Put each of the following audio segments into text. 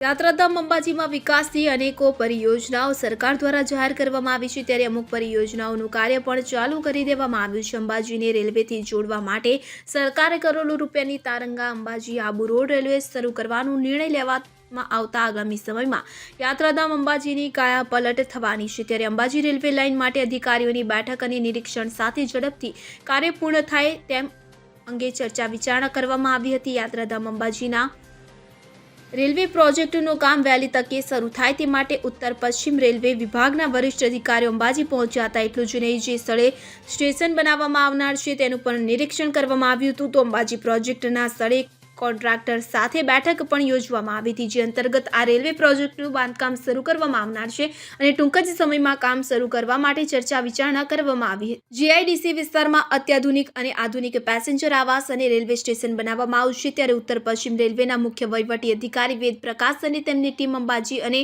યાત્રાધામ અંબાજીમાં વિકાસની અનેકો પરિયોજનાઓ સરકાર દ્વારા જાહેર કરવામાં આવી છે. ત્યારે અમુક પરિયોજનાઓનું કાર્ય પણ ચાલુ કરી દેવામાં આવ્યું છે. અંબાજીને રેલવેથી જોડવા માટે સરકારે કરોડો રૂપિયાની તારંગા અંબાજી આબુ રોડ રેલવે શરૂ કરવાનો નિર્ણય લેવામાં આવતા આગામી સમયમાં યાત્રાધામ અંબાજીની કાયા પલટ થવાની છે. ત્યારે અંબાજી રેલવે લાઇન માટે અધિકારીઓની બેઠક અને નિરીક્ષણ સાથે ઝડપથી કાર્ય પૂર્ણ થાય તેમ અંગે ચર્ચા વિચારણા કરવામાં આવી હતી. યાત્રાધામ અંબાજીના રેલવે પ્રોજેક્ટનું કામ વહેલી તકે શરૂ થાય તે માટે ઉત્તર પશ્ચિમ રેલવે વિભાગના વરિષ્ઠ અધિકારીઓ અંબાજી પહોંચ્યા હતા. એટલું જ નહીં, જે સ્થળે સ્ટેશન બનાવવામાં આવનાર છે તેનું પણ નિરીક્ષણ કરવામાં આવ્યું હતું. તો અંબાજી પ્રોજેક્ટના સ્થળે કોન્ટ્રાક્ટર સાથે બેઠક પણ યોજવામાં આવી હતી, જે અંતર્ગત આ રેલવે પ્રોજેક્ટનું બાંધકામ શરૂ કરવામાં આવનાર છે અને ટૂંક જ સમયમાં કામ શરૂ કરવા માટે ચર્ચા વિચારણા કરવામાં આવી જીઆઈડીસી વિસ્તારમાં અત્યાધુનિક અને આધુનિક પેસેન્જર આવાસ અને રેલવે સ્ટેશન બનાવવામાં આવશે, ત્યારે ઉત્તર પશ્ચિમ રેલવેના મુખ્ય વહીવટી અધિકારી વેદ પ્રકાશ અને તેમની ટીમ અંબાજી અને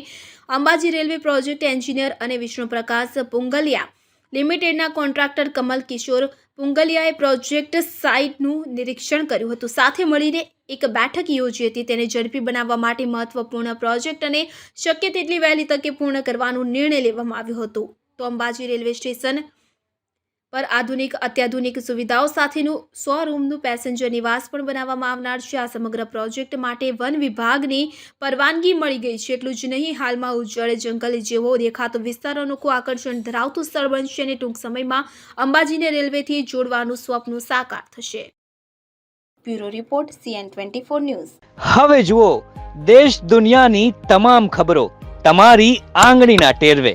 અંબાજી રેલવે પ્રોજેક્ટ એન્જિનિયર અને વિષ્ણુપ્રકાશ પુંગલિયા લિમિટેડના કોન્ટ્રાક્ટર કમલ કિશોર પુંગલિયાએ પ્રોજેક્ટ સાઇટનું નિરીક્ષણ કર્યું હતું. સાથે મળીને એક બેઠક યોજી હતી. તેને ઝડપી બનાવવા માટે મહત્વપૂર્ણ પ્રોજેક્ટ અને શક્ય તેટલી વહેલી તકે પૂર્ણ કરવાનો નિર્ણય લેવામાં આવ્યો હતો. તો અંબાજી રેલવે સ્ટેશન પર આધુનિક, અત્યાધુનિક સુવિધાઓ સાથેનું સો રૂમનું પેસેન્જર નિવાસ પણ બનાવવામાં આવનાર છે. આ સમગ્ર પ્રોજેક્ટ માટે વન વિભાગની પરવાનગી મળી ગઈ છે. એટલું જ નહીં, હાલમાં ઉજ્જળ જંગલ જેવો દેખાતો વિસ્તાર અનોખું આકર્ષણ ધરાવતું સ્થળ બનશે અને ટૂંક સમયમાં અંબાજીને રેલવેથી જોડવાનું સ્વપ્ન સાકાર થશે. Bureau report, CN twenty four news. હવે જુઓ, દેશ દુનિયાની તમામ ખબરો તમારી આંગળીના ટેરવે.